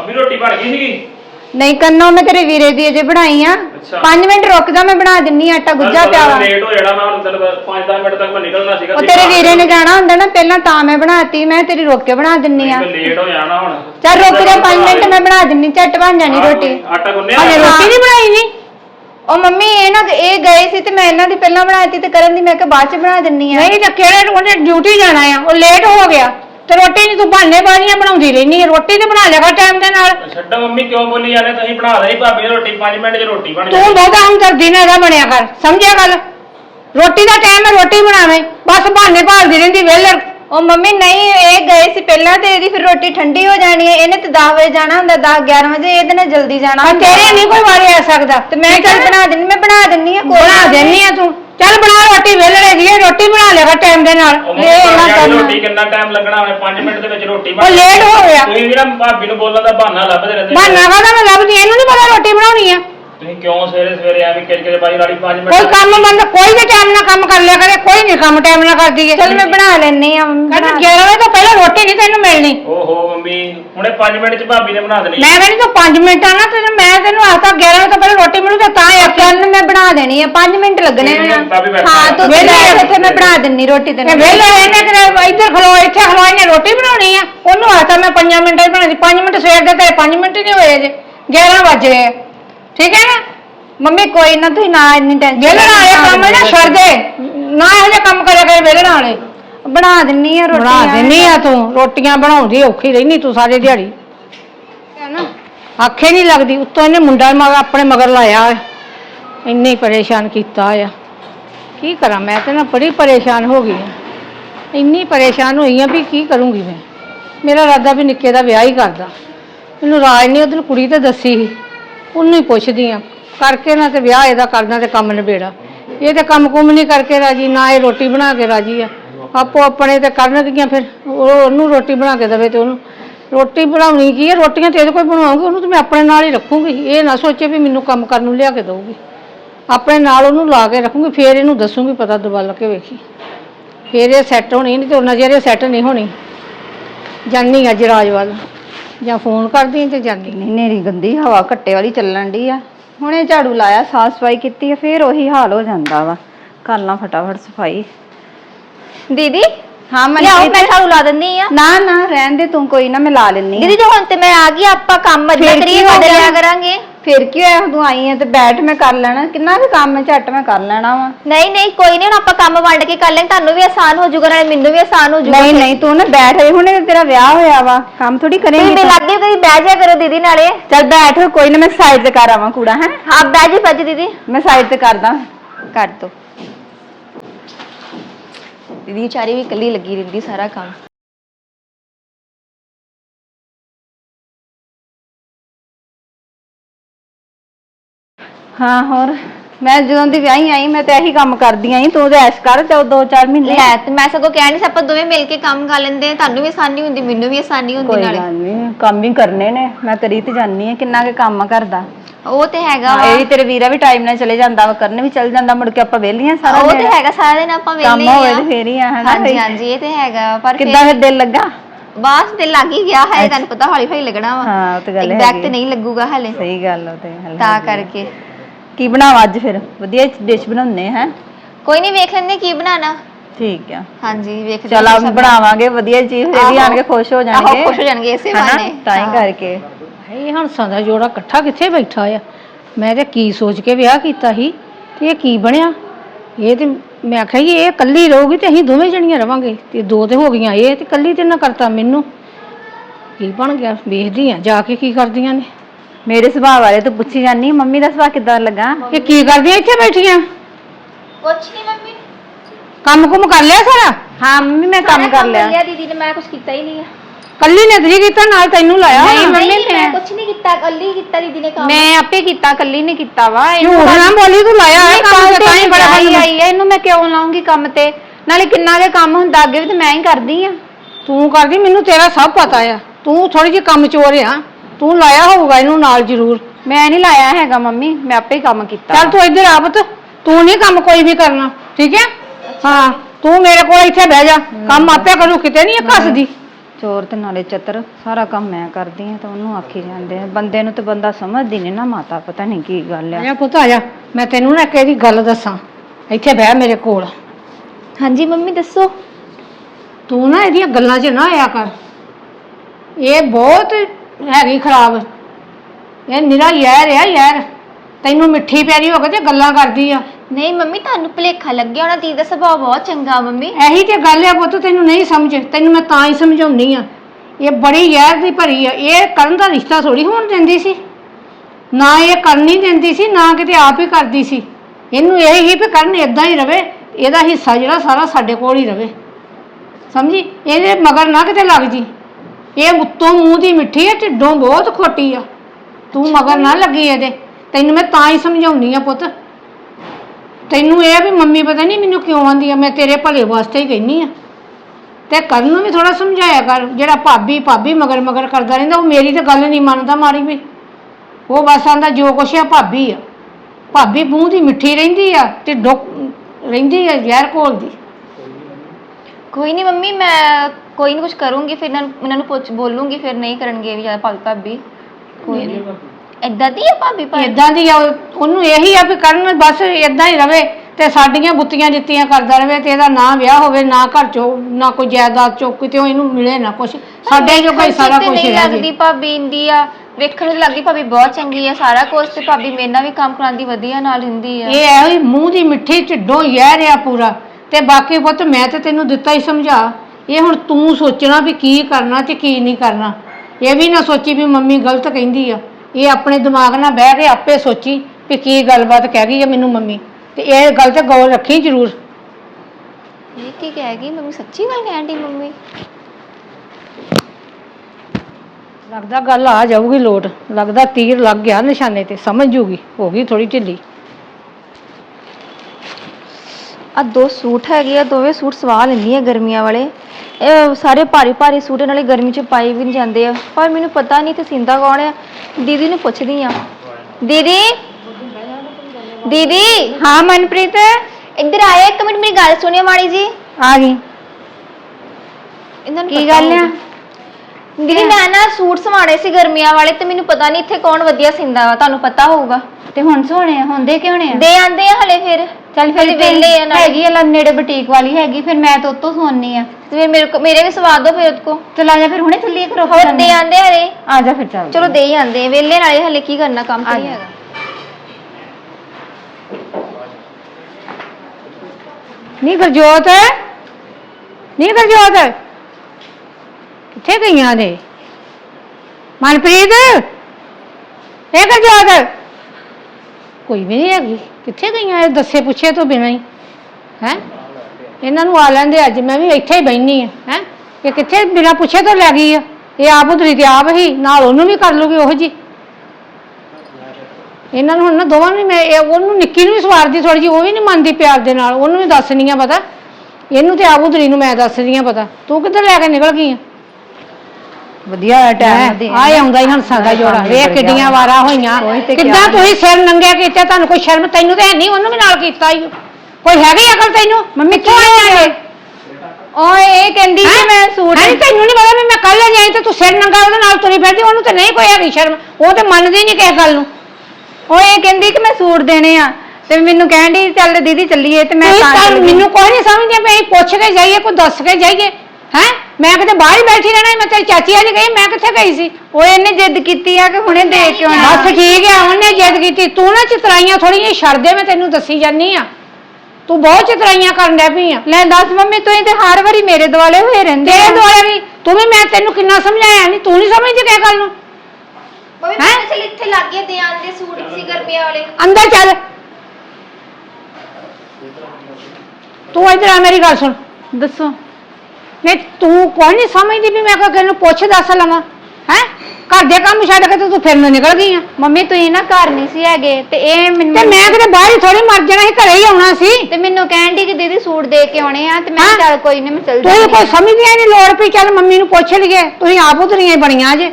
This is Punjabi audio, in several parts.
ਅਭੀ ਰੋਟੀ ਬਣ ਗਈ ਸੀਗੀ? ਨਹੀਂ ਕੰਨੋ ਮੈਂ ਤੇਰੇ ਵੀਰੇ ਦੀ ਅਜੇ ਬਣਾਈ ਆ। ਅੱਛਾ। 5 ਮਿੰਟ ਰੁਕ ਜਾ ਮੈਂ ਬਣਾ ਦਿੰਨੀ ਆਂ, ਆਟਾ ਗੁੱਜਾ ਪਿਆ ਵਾ। ਲੇਟ ਹੋ ਜਾਣਾ ਮੈਂ ਹੁਣ ਤੈਨੂੰ 5-10 ਮਿੰਟ ਤੱਕ ਮੈਂ ਨਿਕਲਣਾ ਸੀਗਾ ਉਹ ਤੇਰੇ ਵੀਰੇ ਨੇ ਜਾਣਾ ਹੁੰਦਾ ਨਾ ਪਹਿਲਾਂ ਤਾਂ ਮੈਂ ਬਣਾਤੀ ਮੈਂ ਤੇਰੀ ਰੁਕ ਕੇ ਬਣਾ ਦਿੰਨੀ ਆ। ਮੈਂ ਲੇਟ ਹੋ ਜਾਣਾ ਹੁਣ। ਚੱਲ ਰੁਕ ਜਾ 5 ਮਿੰਟ ਮੈਂ ਬਣਾ ਦਿੰਨੀ ਝੱਟ ਬਣ ਜਾਣੀ ਰੋਟੀ। ਆਟਾ ਗੁੰਨਿਆ? ਹਲੇ? ਰੋਟੀ ਨਹੀਂ ਬਣਾਈ ਨਹੀਂ ਉਹ ਮੰਮੀ ਇਹ ਨਾ ਇਹ ਗਏ ਸੀ ਤੇ ਮੈਂ ਇਹਨਾਂ ਦੀ ਪਹਿਲਾਂ ਬਣਾਤੀ ਤੇ ਕਰਨ ਦੀ ਮੈਂ ਕਿ ਬਾਅਦ ਚ ਬਣਾ ਦਿੰਨੀ ਆ। ਨਹੀਂ ਤਾਂ ਕਿਹੜੇ ਉਹਨੇ ਡਿਊਟੀ ਜਾਣਾ ਆ ਉਹ ਲੇਟ ਹੋ ਗਿਆ। ਤੇ ਰੋਟੀ ਨਹੀਂ ਤੂੰ ਬਹਾਨੇ ਬਾਰੀਆਂ ਬਣਾਉਂਦੀ ਰਹਿਨੀ ਆ ਰੋਟੀ ਤੇ ਬਣਾ ਲਿਆ ਕਰ ਟਾਈਮ ਦੇ ਨਾਲ। ਛੱਡੋ ਮੰਮੀ ਕਿਉਂ ਬੋਲੀ ਜਾਂਦੇ ਤੁਸੀਂ ਬਣਾ ਲਈ ਭਾਬੀ ਨੇ ਰੋਟੀ 5 ਮਿੰਟ 'ਚ ਰੋਟੀ ਬਣ ਤੂੰ ਜਾਣੀ ਬਹੁਤਾ ਹਮਦਰਦੀ ਨਾਲ ਇਹਦਾ ਬਣਿਆ ਕਰ ਸਮਝਿਆ ਗੱਲ? ਰੋਟੀ ਦਾ ਟਾਈਮ ਹੈ ਰੋਟੀ ਬਣਾਵੇਂ ਬਸ ਬਹਾਨੇ ਭਾਲਦੀ ਰਹਿੰਦੀ ਵੇਲਰ ਉਹ ਮੰਮੀ ਨਹੀਂ ਇਹ ਗਏ ਸੀ ਪਹਿਲਾਂ ਤੇ ਇਹਦੀ ਫਿਰ ਰੋਟੀ ਠੰਡੀ ਹੋ ਜਾਣੀ ਹੈ ਇਹਨੇ ਤੇ 10 ਵਜੇ ਜਾਣਾ ਹੁੰਦਾ 10 11 ਵਜੇ ਇਹਦੇ ਨਾਲ ਜਲਦੀ ਜਾਣਾ ਆ ਹੁੰਦਾ। ਤੇਰੇ ਨਹੀਂ ਕੋਈ ਵਾਰੀ ਆ ਸਕਦਾ। ਤੇ ਮੈਂ ਚੱਲ ਬਣਾ ਦਿੰਨੀ ਮੈਂ ਬਣਾ ਦਿੰਨੀ ਆ ਕੋਈ ਬਣਾ ਨੀ। ਦੇਣੀ ਆ ਤੂੰ। ਚੱਲ ਬਣਾ ਰੋਟੀ ਵੇਲੜੇ ਦੀ ਇਹ ਰੋਟੀ ਬਣਾ ਲਿਆ ਟਾਈਮ ਦੇ ਨਾਲ। ਇਹ ਨਾ ਮੰਮੀ ਕਰਨਾ ਰੋਟੀ ਕਿੰਨਾ ਟਾਈਮ ਲੱਗਣਾ ਉਹਨੇ? 5 ਮਿੰਟ ਦੇ ਵਿੱਚ ਰੋਟੀ ਉਹ ਲੇਟ ਹੋ ਗਿਆ। ਤੁਸੀਂ ਵੀ ਨਾ ਭਾਬੀ ਨੂੰ ਬੋਲਣ ਦਾ ਬਹਾਨਾ ਲੱਭਦੇ ਰਹਿੰਦੇ ਬਹਾਨਾ ਕਾਹਦਾ ਮੈਂ ਲੱਭਦੀ? ਇਹਨੂੰ ਨਹੀਂ ਪਤਾ ਰੋਟੀ ਬਣਾਉਣੀ ਆ। ਤੁਸੀਂ ਕਿਉਂ ਸਵੇਰੇ ਸਵੇਰੇ ਐਵੇਂ ਕਿਲ ਕਿਲ ਬਾਈ ਲਾੜੀ 5 ਮਿੰਟ ਕੋਈ ਕੰਮ ਬੰਦ ਕੋਈ ਵੀ ਟਾਈਮ ਨਾਲ ਕੰਮ ਕਰ ਲਿਆ ਕਰੇ ਕੋਈ ਨਹੀਂ ਕੰਮ ਟਾਈਮ ਨਾਲ ਕਰਦੀ ਹੈ ਚੱਲ ਮੈਂ ਬਣਾ ਲੈਣੀ ਆ ਮੰਮੀ, ਕਹਿੰਦਾ ਬਣਾ- 11 ਵਜੇ ਤੋਂ ਪਹਿਲਾਂ ਰੋਟੀ ਨਹੀਂ ਤੈਨੂੰ ਮਿਲਣੀ। ਓਹੋ ਮੰਮੀ ਹੁਣੇ 5 ਮਿੰਟ 'ਚ ਭਾਬੀ ਨੇ ਬਣਾ ਦੇਣੀ। ਮੈਂ ਕਹਿੰਦੀ ਤੂੰ 5 ਮਿੰਟ ਆ ਨਾ ਤੇ ਮੈਂ ਤੈਨੂੰ ਆਖਤਾ 11 ਵਜੇ ਤੋਂ ਪਹਿਲਾਂ ਰੋਟੀ ਮਿਲੂ ਤੇ ਤਾਂ ਹੀ ਆਖਿਆ ਚੱਲ ਮੈਂ ਬਣਾ ਦੇਣੀ ਆ 5 ਮਿੰਟ ਲੱਗਣੇ ਆ। ਬੈਠਾ। ਹਾਂ ਤੂੰ ਵਿਹਲੇ ਬੈਠ ਆ। ਇੱਥੇ ਮੈਂ ਬਣਾ ਦਿੰਨੀ ਰੋਟੀ ਇਹ ਤੈਨੂੰ ਵੇਲੇ ਇਹਨੇ ਕਿਤੇ ਇੱਧਰ ਖਲੋ ਇੱਥੇ ਖਲੋ ਇਹਨੇ ਰੋਟੀ ਬਣਾਉਣੀ ਆ। ਉਹਨੂੰ ਆਖਤਾ ਮੈਂ 5 ਮਿੰਟਾਂ 'ਚ ਬਣਾਉਂਦੀ 5 ਮਿੰਟ ਸਵੇਰ ਦੇ ਤੇ 5 ਮਿੰਟ ਹੀ ਨਹੀਂ ਹੋਏ ਜੇ 11 ਵਜ। ਠੀਕ ਹੈ ਨਾ? ਮੰਮੀ ਕੋਈ ਨਾ ਤੁਸੀਂ ਨਾ ਇੰਨੀ ਟੈਨਸ਼ਨ ਵੇਲੇ ਵਾਲੇ ਕੰਮ ਨਾ ਛੱਡ ਦੇ। ਨਾ ਇਹੋ ਜਿਹੇ ਕੰਮ ਕਰਿਆ ਕਰ ਵੇਲੇ ਵਾਲੇ ਬਣਾ ਦਿੰਨੀ ਆ ਰੋਟੀ ਬਣਾ ਦੇਣੀ ਆ ਤੂੰ। ਰੋਟੀਆਂ ਬਣਾਉਂਦੀ ਔਖੀ ਰਹਿਨੀ ਤੂੰ ਸਾਰੀ ਦਿਹਾੜੀ। ਹੈ ਨਾ? ਆਖੇ ਨਹੀਂ ਲੱਗਦੀ ਉੱਤੋਂ ਇਹਨੇ ਮੁੰਡਾ ਮਗਰ ਆਪਣੇ ਮਗਰ ਲਾਇਆ। ਇੰਨੇ ਪਰੇਸ਼ਾਨ ਕੀਤਾ ਆ। ਕੀ ਕਰਾਂ ਮੈਂ ਤੇ ਨਾ ਬੜੀ ਪਰੇਸ਼ਾਨ ਹੋ ਗਈ ਆ ਇੰਨੀ ਪਰੇਸ਼ਾਨ ਹੋਈ ਆ ਵੀ ਕੀ ਕਰੂੰਗੀ ਮੈਂ। ਮੇਰਾ ਇਰਾਦਾ ਵੀ ਨਿੱਕੇ ਦਾ ਵਿਆਹ ਹੀ ਕਰਦਾ। ਮੈਨੂੰ ਰਾਜ ਨੇ ਉਹਨੂੰ ਕੁੜੀ ਤੇ ਦੱਸੀ ਸੀ। ਉਹਨੂੰ ਹੀ ਪੁੱਛਦੀ ਆ। ਕਰਕੇ ਨਾ ਤੇ ਵਿਆਹ ਇਹਦਾ ਕਰਨਾ ਤੇ ਕੰਮ ਨਿਬੇੜਾ। ਇਹ ਤੇ ਕੰਮ ਕੁਮ ਨਹੀਂ ਕਰਕੇ ਰਾਜੀ, ਨਾ ਇਹ ਰੋਟੀ ਬਣਾ ਕੇ ਰਾਜੀ ਆ। ਆਪੋ ਆਪਣੇ ਤੇ ਕਰਨਗੀਆਂ ਫਿਰ, ਉਹ ਉਹਨੂੰ ਰੋਟੀ ਬਣਾ ਕੇ ਦੇਵੇ ਤੇ ਉਹਨੂੰ। ਰੋਟੀ ਬਣਾਉਣੀ ਕੀ ਹੈ ਰੋਟੀਆਂ ਤੇ ਇਹਦੇ ਕੋਈ ਬਣਾਉਂਗੀ, ਉਹਨੂੰ ਤੇ ਮੈਂ ਆਪਣੇ ਨਾਲ ਹੀ ਰੱਖੂੰਗੀ। ਇਹ ਨਾ ਸੋਚੇ ਵੀ ਮੈਨੂੰ ਕੰਮ ਕਰਨ ਨੂੰ ਲਿਆ ਕੇ ਦਊਗੀ। ਆਪਣੇ ਨਾਲ ਉਹਨੂੰ ਲਾ ਕੇ ਰੱਖੂੰਗੀ, ਫੇਰ ਇਹਨੂੰ ਦੱਸੂਗੀ ਪਤਾ ਦਬਲ ਕੇ ਵੇਖੀ। ਫੇਰ ਇਹ ਸੈੱਟ ਹੋਣੀ, ਨਹੀਂ ਤੇ ਉਹਨਾਂ ਚਿਰ ਇਹ ਸੈੱਟ ਨਹੀਂ ਹੋਣੀ। ਜਾਨੀ ਅੱਜ ਰਾਜ ਵੱਲ ਜਾਂ ਫੋਨ ਕਰਦੀ ਤੇ ਜਾਨੀ ਨਹੀਂ ਨੇਰੀ ਗੰਦੀ ਹਵਾ ਘੱਟੇ ਵਾਲੀ ਚੱਲਣ ਦੀ ਆ। ਹੁਣੇ ਝਾੜੂ ਲਾਇਆ ਸਾਫ਼ ਸਫ਼ਾਈ ਕੀਤੀ ਆ ਫੇਰ ਉਹੀ ਹਾਲ ਹੋ ਜਾਂਦਾ ਵਾ। ਕਰ ਲਾਂ ਫਟਾਫਟ ਸਫ਼ਾਈ। ਦੀਦੀ ਹਾਂ ਲਿਆਓ ਮੈਂ ਝਾੜੂ ਲਾ ਦਿੰਨੀ ਆ। ਨਾ ਨਾ ਰਹਿਣ ਦੇ ਤੂੰ ਕੋਈ ਨਾ ਮੈਂ ਲਾ ਲੈਣੀ ਦੀਦੀ ਜੇ ਹੁਣ ਤੇ ਮੈਂ ਆ ਗਈ ਆਪਾਂ ਕੰਮ ਫਿਰ ਕੀ ਕਰੀਏ ਹੋ ਗਿਆ? ਲਿਆ ਕਰਾਂਗੇ। ਫਿਰ ਕੀ ਹੋਇਆ ਤੂੰ ਆਈ ਆ ਤੇ ਬੈਠ ਮੈਂ ਕਰ ਲੈਣਾ ਕਿੰਨਾ ਵੀ ਕੰਮ ਹੈ ਝੱਟ ਮੈਂ ਕਰ ਲੈਣਾ ਵਾ। ਨਹੀਂ ਨਹੀਂ ਕੋਈ ਨਹੀਂ ਹੁਣ ਆਪਾਂ ਕੰਮ ਵੰਡ ਕੇ ਕਰ ਲੈਂਗੇ ਤੁਹਾਨੂੰ ਵੀ ਆਸਾਨ ਹੋ ਜਾਊਗਾ ਨਾਲੇ ਮੈਨੂੰ ਵੀ ਆਸਾਨ ਹੋ ਜਾਊਗਾ ਨਹੀਂ ਨਹੀਂ ਤੂੰ ਨਾ ਬੈਠ ਹੁਣੇ ਤੇ ਤੇਰਾ ਵਿਆਹ ਹੋਇਆ ਵਾ ਕੰਮ ਥੋੜੀ ਕਰੇਂਗੀ ਮੇਰੇ। ਲੱਗੇ ਕਦੀ ਬਹਿ ਜਾ ਕਰੋ ਦੀਦੀ ਨਾਲੇ। ਚੱਲ ਬੈਠ ਕੋਈ ਨਾ ਮੈਂ ਸਾਈਡ ਤੇ ਕਰ ਆਵਾਂ ਕੂੜਾ ਹੈ। ਹਾਂ ਬਹਿ ਜਾ ਭੱਜ ਦੀਦੀ। ਮੈਂ ਸਾਈਡ ਤੇ ਕਰਦਾ। ਕਰ ਦੋ। ਦੀਦੀ ਵਿਚਾਰੀ ਵੀ ਇਕੱਲੀ ਲੱਗੀ ਰਹਿੰਦੀ ਸਾਰਾ ਕੰਮ। ਹਾਂ ਹੋਰ। ਮੈਂ ਜਦੋਂ ਦੀ ਵਿਆਹੀ ਆਈ ਮੈਂ ਤੇ ਇਹੀ ਕੰਮ ਕਰਦੀ ਆਈ। ਤੂੰ ਤੇ ਐਸ਼ ਕਰ ਚਾਹ ਦੋ ਚਾਰ ਮਹੀਨੇ। ਲੈ ਤੇ ਮੈਂ ਸਗੋਂ ਕਹਿ ਨਹੀਂ ਸੀ ਆਪਾਂ ਦੋਵੇਂ ਮਿਲ ਕੇ ਕੰਮ ਕਰ ਲੈਂਦੇ ਹਾਂ, ਤੁਹਾਨੂੰ ਵੀ ਆਸਾਨੀ ਹੁੰਦੀ ਮੈਨੂੰ ਵੀ ਆਸਾਨੀ ਹੁੰਦੀ ਕੋਈ ਨਾਲੇ। ਗੱਲ ਨਹੀਂ ਕੰਮ ਹੀ ਕਰਨੇ ਨੇ। ਮੈਂ ਕਰੀ ਤੇ ਜਾਨੀ ਆ ਕਿੰਨਾ ਕੁ ਕੰਮ ਆ ਕਰਦਾ ਉਹ ਤੇ ਹੈਗਾ ਹਾਂ, ਵਾ। ਇਹ ਵੀ ਤੇਰੇ ਵੀਰਾ ਵੀ ਟਾਈਮ ਨਾਲ ਚਲੇ ਜਾਂਦਾ ਵਾ ਕਰਨ ਵੀ ਚਲ ਜਾਂਦਾ ਮੁੜ ਕੇ ਆਪਾਂ ਵਿਹਲੀਆਂ ਸਾਰਾ ਉਹ ਤੇ ਦਿਨ। ਹੈਗਾ ਸਾਰਾ ਦਿਨ ਆਪਾਂ ਕੰਮ ਵੇਲੇ ਹੋਵੇ ਆ। ਤੇ ਫੇਰ ਹੀ ਆ ਹਨਾ ਹਾਂਜੀ ਹਾਂਜੀ ਇਹ ਤੇ ਹੈਗਾ ਪਰ ਫਿਰ ਕਿੱਦਾਂ ਫਿਰ ਦਿਲ ਲੱਗਾ? ਬਾਸ ਤੇ ਲੱਗ ਹੀ ਗਿਆ ਹੈ ਤੁਹਾਨੂੰ ਪਤਾ ਹੌਲੀ ਹੌਲੀ ਲੱਗਣਾ ਵਾ। ਹਾਂ ਉਹ ਤੇ ਗੱਲ ਐਗਜ਼ੈਕਟ ਹੈਗੀ। ਨਹੀਂ ਲੱਗੂਗਾ ਹਲੇ। ਸਹੀ ਗੱਲ ਉਹ ਤੇ ਗੱਲ ਤਾਂ। ਕਰਕੇ। ਕੀ ਬਣਾਵਾਂ ਅੱਜ ਫਿਰ? ਵਧੀਆ ਡਿਸ਼ ਬਣਾਉਣੇ ਹੈ? ਕੋਈ ਨਹੀਂ ਵੇਖ ਲੈਂਦੇ ਕੀ ਬਣਾਣਾ ਠੀਕ ਆ। ਹਾਂਜੀ ਵੇਖ ਚਲ ਆ ਬਣਾਵਾਂਗੇ ਵਧੀਆ ਚੀਜ਼ ਫਿਰ ਵੀ ਆਹੋ। ਆਣ ਕੇ ਖੁਸ਼ ਹੋ ਆਹੋ ਜਾਣਗੇ। ਖੁਸ਼ ਹੋ ਜਾਣਗੇ ਇਸੇ ਹਨਾ? ਬਹਾਨੇ। ਤਾਂ ਹੀ ਹਾਂ। ਕਰਕੇ। ਇਹ ਹੰਸਾਂ ਦਾ ਜੋੜਾ ਇਕੱਠਾ ਕਿੱਥੇ ਬੈਠਾ ਆ? ਮੈਂ ਤੇ ਕੀ ਸੋਚ ਕੇ ਵਿਆਹ ਕੀਤਾ ਸੀ ਤੇ ਇਹ ਕੀ ਬਣਿਆ? ਇਹ ਤੇ ਮੈਂ ਆਖਿਆ ਸੀ ਇਹ ਇਕੱਲੀ ਰਹੂਗੀ ਤੇ ਅਸੀਂ ਦੋਵੇਂ ਜਣੀਆਂ ਰਵਾਂਗੇ। ਤੇ ਦੋ ਤੇ ਹੋ ਗਈਆਂ ਇਹ ਤੇ ਇਕੱਲੀ ਤੇ ਨਾ ਕਰਤਾ ਮੈਨੂੰ। ਕੀ ਬਣ ਗਿਆ? ਵੇਖਦੀ ਆ ਜਾ ਕੇ ਕੀ ਕਰਦੀਆਂ ਨੇ। ਮੇਰੇ ਸੁਭਾਅ ਬਾਰੇ ਤੂੰ ਪੁੱਛੀ ਜਾਨੀ ਮੰਮੀ ਦਾ ਸੁਭਾਅ ਕਿਦਾਂ ਲੱਗਾ? ਇਹ ਕੀ ਕਰਦੀਆਂ ਇੱਥੇ ਬੈਠੀਆਂ? ਕੁਛ ਨਹੀਂ ਮੰਮੀ। ਕੰਮ ਕੁਮ ਕਰ ਲਿਆ ਸਾਰਾ? ਹਾਂ ਮੰਮੀ ਮੈਂ ਕੰਮ ਕਰ ਲਿਆ। ਦੀਦੀ ਨੇ ਮੈਂ ਕੁਛ ਕੀਤਾ ਹੀ ਨਹੀਂ ਕੱਲੀ ਨੇ ਤਰੀ ਕੀਤਾ ਨਾਲ ਤੈਨੂੰ ਲਾਇਆ ਨਹੀਂ। ਮੰਮੀ, ਮੈਂ ਕੁਛ ਨਹੀਂ ਕੀਤਾ ਕੱਲੀ ਕੀਤਾ ਦੀਦੀ ਨੇ ਕੰਮ। ਮੈਂ ਆਪੇ ਕੀਤਾ ਕੱਲੀ ਨੇ ਕੀਤਾ ਵਾ। ਝੂਠ ਨਾ ਬੋਲੀ ਤੂੰ ਲਾਇਆ ਹੈ ਕੰਮ ਤੇ ਤਾਂ ਹੀ ਬੜਾ ਬੰਦਾ ਆਈ ਆ ਇਹਨੂੰ ਮੈਂ ਕਿਉਂ ਲਾਉਂਗੀ ਕੰਮ ਤੇ? ਨਾਲੇ ਕਿੰਨਾ ਦੇ ਕੰਮ ਹੁੰਦਾ ਅੱਗੇ ਵੀ ਤੇ ਮੈਂ ਹੀ ਕਰਦੀ ਆ। ਤੂੰ ਕਰਦੀ ਮੈਨੂੰ ਤੇਰਾ ਸਭ ਪਤਾ ਆ। ਤੂੰ ਥੋੜੀ ਜਿਹੀ ਕੰਮ ਚੋਰ ਆ। ਤੂੰ ਲਾਇਆ ਹੋਊਗਾ ਇਹਨੂੰ ਨਾਲ ਜ਼ਰੂਰ। ਮੈਂ ਨਹੀਂ ਲਾਇਆ ਹੈਗਾ ਮੰਮੀ ਮੈਂ ਆਪੇ ਹੀ ਕੰਮ ਕੀਤਾ। ਚੱਲ ਤੂੰ ਇੱਧਰ ਆ ਪੁੱਤ ਤੂੰ ਨਹੀਂ ਕੰਮ ਕੋਈ ਵੀ ਕਰਨਾ ਠੀਕ ਹੈ? ਹਾਂ ਤੂੰ ਮੇਰੇ ਕੋਲ ਇੱਥੇ ਬਹਿ ਜਾ ਕੰਮ ਆਪੇ ਕਰੂ ਕਿਤੇ ਨਹੀਂ ਕੱਸਦੀ ਚੋਰ ਤੇ ਨਾਲੇ ਚਤਰ ਸਾਰਾ ਕੰਮ ਮੈਂ ਕਰਦੀ ਆ ਤਾਂ ਉਹਨੂੰ ਆਖੀ ਜਾਂਦੇ ਆ। ਬੰਦੇ ਨੂੰ ਤੇ ਬੰਦਾ ਸਮਝਦੀ ਨਹੀਂ ਨਾ ਮਾਤਾ ਪਤਾ ਨਹੀਂ ਕੀ ਗੱਲ ਆ। ਆਜਾ ਪੁੱਤ ਆਜਾ ਮੈਂ ਤੈਨੂੰ ਨਾ ਕਿਹਦੀ ਗੱਲ ਦੱਸਾਂ। ਇੱਥੇ ਬਹਿ ਮੇਰੇ ਕੋਲ। ਹਾਂਜੀ ਮੰਮੀ ਦੱਸੋ। ਤੂੰ ਨਾ ਇਹਦੀਆਂ ਗੱਲਾਂ 'ਚ ਨਾ ਆਇਆ ਕਰ। ਇਹ ਬਹੁਤ ਹੈਗੀ ਖਰਾਬ। ਇਹ ਨਿਰਾ ਯਾਰ ਆ ਯਾਰ। ਤੈਨੂੰ ਮਿੱਠੀ ਪਿਆਰੀ ਹੋ ਕੇ ਤੇ ਗੱਲਾਂ ਕਰਦੀ ਆ। ਨਹੀਂ ਮੰਮੀ ਤੁਹਾਨੂੰ ਭੁਲੇਖਾ ਲੱਗਿਆ ਹੋਣਾ ਦੀਦੀ ਦਾ ਸੁਭਾਅ ਬਹੁਤ ਚੰਗਾ ਮੰਮੀ। ਇਹੀ ਤੇ ਗੱਲ ਆ ਪੁੱਤ ਤੈਨੂੰ ਨਹੀਂ ਸਮਝ। ਤੈਨੂੰ ਮੈਂ ਤਾਂ ਹੀ ਸਮਝਾਉਣੀ ਆ। ਇਹ ਬੜੀ ਯਾਰ ਦੀ ਭਰੀ ਆ। ਇਹ ਕਰਨ ਦਾ ਰਿਸ਼ਤਾ ਥੋੜੀ ਹੋਣ ਦਿੰਦੀ ਸੀ। ਨਾ ਇਹ ਕਰਨ ਦਿੰਦੀ ਸੀ ਨਾ ਕਿਤੇ ਆਪ ਹੀ ਕਰਦੀ ਸੀ। ਇਹਨੂੰ ਇਹ ਹੀ ਵੀ ਕਰਨ ਇਦਾਂ ਹੀ ਰਵੇ। ਇਹਦਾ ਹਿੱਸਾ ਜਿਹੜਾ ਸਾਰਾ ਸਾਡੇ ਕੋਲ ਹੀ ਰਵੇ। ਸਮਝੀ? ਇਹਦੇ ਮਗਰ ਨਾ ਕਿਤੇ ਲੱਗ ਜੀ। ਇਹ ਉੱਤੋਂ ਮੂੰਹ ਦੀ ਮਿੱਠੀ ਹੈ ਢਿੱਡੋਂ ਬਹੁਤ ਖੋਟੀ ਆ। ਤੂੰ ਮਗਰ ਨਾ ਲੱਗੀ ਇਹਦੇ। ਤੈਨੂੰ ਮੈਂ ਤਾਂ ਹੀ ਸਮਝਾਉਣੀ ਆ ਪੁੱਤ। ਤੈਨੂੰ ਇਹ ਆ ਵੀ ਮੰਮੀ ਪਤਾ ਨਹੀਂ ਮੈਨੂੰ ਕਿਉਂ ਆਂਦੀ ਆ ਮੈਂ ਤੇਰੇ ਭਲੇ ਵਾਸਤੇ ਹੀ ਕਹਿੰਨੀ ਆ। ਤੇ ਕਰਨ ਨੂੰ ਵੀ ਥੋੜਾ ਸਮਝਾਇਆ ਕਰ ਜਿਹੜਾ ਭਾਬੀ ਭਾਬੀ ਮਗਰ ਮਗਰ ਕਰਦਾ ਰਹਿੰਦਾ ਉਹ ਮੇਰੀ ਤੇ ਗੱਲ ਨਹੀਂ ਮੰਨਦਾ ਮਾੜੀ ਵੀ। ਉਹ ਬਸ ਆਂਦਾ ਜੋ ਕੁਛ ਆ ਭਾਬੀ ਆ। ਭਾਬੀ ਮੂੰਹ ਦੀ ਮਿੱਠੀ ਰਹਿੰਦੀ ਆ ਤੇ ਡੁੱਕ ਰਹਿੰਦੀ ਆ ਜ਼ਹਿਰ ਘੋਲਦੀ। ਕੋਈ ਨਹੀਂ ਮੰਮੀ ਮੈਂ ਕੋਈ ਨਹੀਂ ਕੁਝ ਕਰੂੰਗੀ ਫਿਰ ਇਹਨਾਂ ਨੂੰ ਇਹਨਾਂ ਨੂੰ ਪੁੱਛ ਬੋਲੂੰਗੀ ਫਿਰ ਨਹੀਂ ਕਰਨਗੇ ਵੀ ਜ਼ਿਆਦਾ ਭਾਬੀ ਭਾਬੀ। ਕੋਈ ਨਹੀਂ ਏਦਾਂ ਦੀ ਆ ਭਾਬੀ ਭਾਬੀ? ਇਦਾਂ ਦੀ ਆ ਉਹ- ਉਹਨੂੰ ਇਹੀ ਆ ਵੀ ਕਰਨ ਬਸ ਇਦਾਂ ਹੀ ਰਵੇ ਤੇ ਸਾਡੀਆਂ ਬੁੱਤੀਆਂ ਜਿੱਤੀਆਂ ਕਰਦਾ ਰਵੇ ਤੇ ਇਹਦਾ ਨਾ ਵਿਆਹ ਹੋਵੇ ਨਾ ਘਰ ਚੋਂ ਨਾ ਕੋਈ ਜਾਇਦਾਦ ਚੋਂ ਕਿਤੇ ਇਹਨੂੰ ਮਿਲੇ ਨਾ ਕੁਛ। ਸਾਡੇ ਜੋ ਕੋਈ ਸਾਰਾ ਤੇ ਕੁਝ ਨਹੀਂ ਹੈ ਲੱਗਦੀ ਭਾਬੀ ਇੰਦੀ ਆ ਵੇਖਣ ਨੂੰ ਲੱਗਦੀ ਭਾਬੀ ਬਹੁਤ ਚੰਗੀ ਆ ਸਾਰਾ ਕੁਝ ਤੇ ਭਾਬੀ ਮੇਰੇ ਨਾਲ ਵੀ ਕੰਮ ਕਰਾਉਂਦੀ ਵਧੀਆ ਨਾਲ ਹੁੰਦੀ ਆ। ਇਹ ਐ ਵੀ ਮੂੰਹ ਦੀ ਮਿੱਠੀ ਢਿੱਡੋਂ ਯਹਿ ਰਿਹਾ ਪੂਰਾ। ਤੇ ਬਾਕੀ ਪੁੱਤ ਮੈਂ ਤੇ ਤੈਨੂੰ ਦਿੱਤਾ ਹੀ ਸਮਝਾ। ਇਹ ਹੁਣ ਤੂੰ ਸੋਚਣਾ ਵੀ ਕੀ ਕਰਨਾ ਤੇ ਕੀ ਨਹੀਂ ਕਰਨਾ। ਇਹ ਵੀ ਨਾ ਸੋਚੀ ਵੀ ਮੰਮੀ ਗਲਤ ਕਹਿੰਦੀ ਆ। ਇਹ ਆਪਣੇ ਦਿਮਾਗ ਨਾਲ ਬਹਿ ਕੇ ਆਪੇ ਸੋਚੀ ਵੀ ਕੀ ਗੱਲਬਾਤ ਕਹਿ ਗਈ ਆ ਮੈਨੂੰ ਮੰਮੀ। ਤੇ ਇਹ ਗੱਲ ਤੇ ਗੌਰ ਰੱਖੀ ਜ਼ਰੂਰ। ਇਹ ਕੀ ਕਹਿ ਗਈ? ਮੰਮੀ ਸੱਚੀ ਗੱਲ ਕਹਿਣ ਦੀ ਮੰਮੀ? ਲੱਗਦਾ ਗੱਲ ਆ ਜਾਊਗੀ ਲੋਟ। ਲੱਗਦਾ ਤੀਰ ਲੱਗ ਗਿਆ ਨਿਸ਼ਾਨੇ ਤੇ। ਸਮਝ ਜੂਗੀ। ਹੋ ਗਈ ਥੋੜੀ ਢਿੱਲੀ। ਆ ਦੋ ਸੂਟ ਹੈਗੇ ਆ ਦੋਵੇਂ ਸੂਟ ਸਵਾ ਲੈਂਦੀ ਆ ਗਰਮੀਆਂ ਵਾਲੇ। ਇਹ ਸਾਰੇ ਭਾਰੀ ਭਾਰੀ ਸੂਟ ਨਾਲੇ ਗਰਮੀ ਚ ਪਾਈ ਵੀ ਨਹੀਂ ਜਾਂਦੇ ਆ। ਪਰ ਮੈਨੂੰ ਪਤਾ ਨਹੀਂ ਤੇ ਸਿੰਦਾ ਕੌਣ ਆ। ਦੀਦੀ ਨੂੰ ਪੁੱਛਦੀ ਆ। ਦੀਦੀ? ਦੀਦੀ? ਹਾਂ ਮਨਪ੍ਰੀਤ? ਇੱਧਰ ਆਇਆ ਇੱਕ ਮਿੰਟ ਮੇਰੀ ਗੱਲ ਸੁਣਿਓ ਮਾੜੀ ਜੀ। ਆ ਗਈ। ਇਹਨਾਂ ਨੂੰ ਕੀ ਪਤਾ ਗੱਲ ਆ? ਹੋਊਗਾ। ਦੀਦੀ ਮੈਂ ਨਾ ਸੂਟ ਸਵਾਣੇ ਸੀ ਗਰਮੀਆਂ ਵਾਲੇ ਤੇ ਮੈਨੂੰ ਪਤਾ ਨਹੀਂ ਇੱਥੇ ਕੌਣ ਵਧੀਆ ਸਿੰਦਾ ਵਾ ਤੁਹਾਨੂੰ ਪਤਾ ਹੋਊਗਾ। ਤੇ ਹੁਣ ਸੋਹਣੇ ਆ, ਹੁੰਦੇ ਕਿਉਂ ਨੇ ਆ? ਦੇ ਆਂਦੇ ਆ ਹਲੇ ਫਿਰ। ਚੱਲ ਫਿਰ ਹਲੇ ਵਿਹਲੇ ਆ ਨਾਲੇ। ਹੈਗੀ ਆ ਲ- ਨੇੜੇ ਬੁਟੀਕ ਵਾਲੀ ਹੈਗੀ ਫਿਰ ਮੈਂ ਤਾਂ ਉੱਤੋਂ ਸੋਨੀ ਆ। ਤੇ ਫਿਰ ਮੇਰੇ ਕੋ ਮੇਰੇ ਵੀ ਸਵਾ ਦਿਓ ਫਿਰ ਉਹਦੇ ਕੋ। ਚਲ ਆ ਜਾ ਫਿਰ ਹੁਣੇ ਚੱਲੀਏ ਕਰੋ ਹੋਰ ਦੇ ਆਂਦੇ ਹਲੇ ਆ ਜਾ ਫਿਰ ਚੱਲ। ਚਲੋ ਦੇ ਹੀ ਆਂਦੇ ਵੇਲੇ ਨਾਲੇ ਹਲੇ ਕੀ ਕਰਨਾ ਕੰਮ ਤੇ ਨਹੀਂ ਹੈਗਾ। ਨਹੀਂ ਗੁਰਜੋਤ ਨਹੀਂ ਗੁਰਜੋਤ। ਕਿੱਥੇ ਗਈਆਂ ਨੇ? ਮਨਪ੍ਰੀਤ? ਇਹ ਗੁਰਜੋਤ। ਕੋਈ ਵੀ ਨਹੀਂ ਹੈਗੀ। ਕਿੱਥੇ ਗਈਆਂ? ਇਹ ਦੱਸੇ ਪੁੱਛੇ ਤੋਂ ਬਿਨਾਂ ਹੀ। ਹੈ? ਇਹਨਾਂ ਨੂੰ ਆ ਲੈਂਦੇ ਅੱਜ। ਮੈਂ ਵੀ ਇੱਥੇ ਹੀ ਬੈਣੀ ਆ ਹੈ? ਇਹ ਕਿੱਥੇ ਬਿਨਾਂ ਪੁੱਛੇ ਤੋਂ ਲੈ ਗਈ ਆ? ਇਹ ਆਪ ਉਧਰੀ ਤੇ ਆਪ ਹੀ, ਨਾਲ ਉਹਨੂੰ ਵੀ ਕਰ ਲੂਗੀ ਉਹ ਜੀ। ਇਹਨਾਂ ਨੂੰ ਹੁਣ ਨਾ ਦੋਵਾਂ ਨੂੰ ਮੈਂ ਇਹ ਉਹਨੂੰ ਨਿੱਕੀ ਨੂੰ ਵੀ ਸਵਾਰਦੀ ਥੋੜੀ ਜਿਹੀ, ਉਹ ਵੀ ਨਹੀਂ ਮੰਨਦੀ ਪਿਆਰ ਦੇ ਨਾਲ। ਉਹਨੂੰ ਵੀ ਦੱਸਣੀ ਆ ਪਤਾ। ਇਹਨੂੰ ਤੇ ਆਬੂਦਰੀ ਨੂੰ ਮੈਂ ਦੱਸਦੀ ਆ ਪਤਾ। ਤੂੰ ਕਿੱਧਰ ਲੈ ਕੇ ਨਿਕਲ ਗਈ ਆ? ਵਧੀਆ ਟਾਈਮ ਦੇ ਆਏ ਆਉਂਦਾ ਹੀ ਹੰਸਾਂ ਦਾ ਜੋੜਾ। ਵੇਖ ਕਿੱਡੀਆਂ ਵਾਰਾਂ ਹੋਈਆਂ। ਕਿੱਦਾਂ ਤੁਸੀਂ ਸਿਰ ਨੰਗੇ ਕੀਤੇ ਤੁਹਾਨੂੰ ਕੋਈ ਸ਼ਰਮ ਤੈਨੂੰ ਤੇ ਹੈ ਨਹੀਂ ਉਹਨੂੰ ਵੀ ਨਾਲ ਕੀਤਾ ਹੀ। ਕੋਈ ਹੈਗੀ ਅਕਲ ਤੈਨੂੰ? ਮੰਮੀ ਕਿੱਥੋਂ ਕੀ ਆਈਆਂ ਹੋਇਆ? ਇਹ? ਓਏ ਇਹ ਕਹਿੰਦੀ ਕਿ? ਮੈਂ ਸੂਟ ਹੈਂ, ਤੈਨੂੰ ਨਹੀਂ ਪਤਾ ਵੀ ਮੈਂ ਕੱਲ ਜਾਈ ਤੇ ਤੂੰ ਸਿਰ ਨੰਗਾ ਉਹਦੇ ਨਾਲ ਤੁਰੀ ਫਿਰਦੀ ਉਹਨੂੰ ਤੇ ਨਹੀਂ ਕੋਈ ਹੈਗੀ ਸ਼ਰਮ। ਉਹ ਤੇ ਮੰਨਦੀ ਨਹੀਂ ਕਿਸੇ ਗੱਲ ਨੂੰ। ਓਏ ਇਹ ਕਹਿੰਦੀ ਕਿ ਮੈਂ ਸੂਟ ਦੇਣੇ ਆ ਤੇ ਮੈਨੂੰ ਕਹਿੰਦੀ ਚੱਲ ਦੀਦੀ ਚੱਲੀਏ ਤੇ ਮੈਂ ਤਾਂ। ਮੈਨੂੰ ਕੋਈ ਨਹੀਂ ਸਮਝਦੀ ਅਸੀਂ ਪੁੱਛ ਕੇ ਜਾਈਏ ਕੋਈ ਦੱਸ ਕੇ ਜਾਈਏ। ਹੈ? ਮੈਂ ਕਿਤੇ ਬਾਹਰ ਹੀ ਬੈਠੀ ਰਹਿਣਾ ਸੀ, ਮੈਂ ਤੇਰੀ ਚਾਚੀ ਵਾਲੀ ਗਈ ਮੈਂ ਕਿੱਥੇ ਗਈ ਸੀ? ਓਏ ਇਹਨੇ ਜਿੱਦ ਕੀਤੀ ਆ ਕਿ ਹੁਣੇ ਦੇ ਕੇ ਆਉਣਾ। ਬਸ ਠੀਕ ਹੈ ਉਹਨੇ ਜਿੱਦ ਕੀਤੀ। ਤੂੰ ਨਾ ਚਤਰਾਈਆਂ ਥੋੜੀਆਂ ਛੱਡ ਦੇ ਮੈਂ ਤੈਨੂੰ ਦੱਸੀ ਜਾਨੀ ਆ। ਤੂੰ ਬਹੁਤ ਚਤਰਾਈਆਂ ਕਰਨ ਡੈ ਪਈ ਆ। ਲੈ ਦੱਸ ਮੰਮੀ ਤੂੰ ਤੇ ਹਰ ਵਾਰੀ ਮੇਰੇ ਦੁਆਲੇ ਹੋਏ ਰਹਿੰਦੇ ਤੇਰੇ ਆ। ਦੁਆਲੇ ਵੀ? ਤੂੰ ਵੀ ਮੈਂ ਤੈਨੂੰ ਕਿੰਨਾ ਸਮਝਾਇਆ ਨਹੀਂ ਤੂੰ ਨਹੀਂ ਸਮਝਦੀ ਕਿਹ ਗੱਲ ਨੂੰ? ਮੰਮੀ ਹੈਂ? ਮੈਂ ਚਲ ਇੱਥੇ ਲੱਗ ਗਏ ਦੇ ਆਂਦੇ ਸੂਟ ਸੀ ਗਰਮੀਆਂ ਵਾਲੇ। ਅੰਦਰ ਚੱਲ। ਤੂੰ ਇੱਧਰ ਆ ਮੇਰੀ ਗੱਲ ਸੁਣ। ਦੱਸੋ। ਨਹੀਂ ਤੂੰ ਕੋਈ ਨਹੀਂ ਸਮਝਦੀ ਵੀ ਮੈਂ ਕਿਹਾ ਨੂੰ ਪੁੱਛ ਦੱਸ ਲਵਾਂ ਹੈ? ਘਰ ਦੇ ਕੰਮ ਛੱਡ ਕੇ ਤੇ ਤੂੰ ਫਿਰ ਨੂੰ ਨਿਕਲ ਗਈ ਆ। ਮੰਮੀ ਤੁਸੀਂ ਨਾ ਘਰ ਨਹੀਂ ਸੀ ਹੈਗੇ ਤੇ ਇਹ ਮੈਨੂੰ ਤੇ ਮੈਂ ਕਿਤੇ ਬਾਹਰ ਹੀ ਥੋੜੀ ਮਰ ਜਾਣਾ ਸੀ ਘਰੇ ਹੀ ਆਉਣਾ ਸੀ। ਤੇ ਮੈਨੂੰ ਕਹਿਣ ਦੀ ਕਿ ਦੀਦੀ ਸੂਟ ਦੇ ਕੇ ਆਉਣੇ ਆ ਤੇ ਮੈਂ? ਕਿਹਾ ਚੱਲ ਕੋਈ ਨਹੀਂ ਮੈਂ ਚੱਲ ਜਾਂਦੀ ਕੋਈ ਸਮਝਦੀਆਂ ਨਹੀਂ ਲੋੜ ਪਈ ਚੱਲ ਮੰਮੀ ਨੂੰ ਪੁੱਛ ਲਈਏ। ਤੁਸੀਂ ਆਪ ਉਧਰੀਆਂ ਹੀ ਬਣੀਆਂ ਜੇ।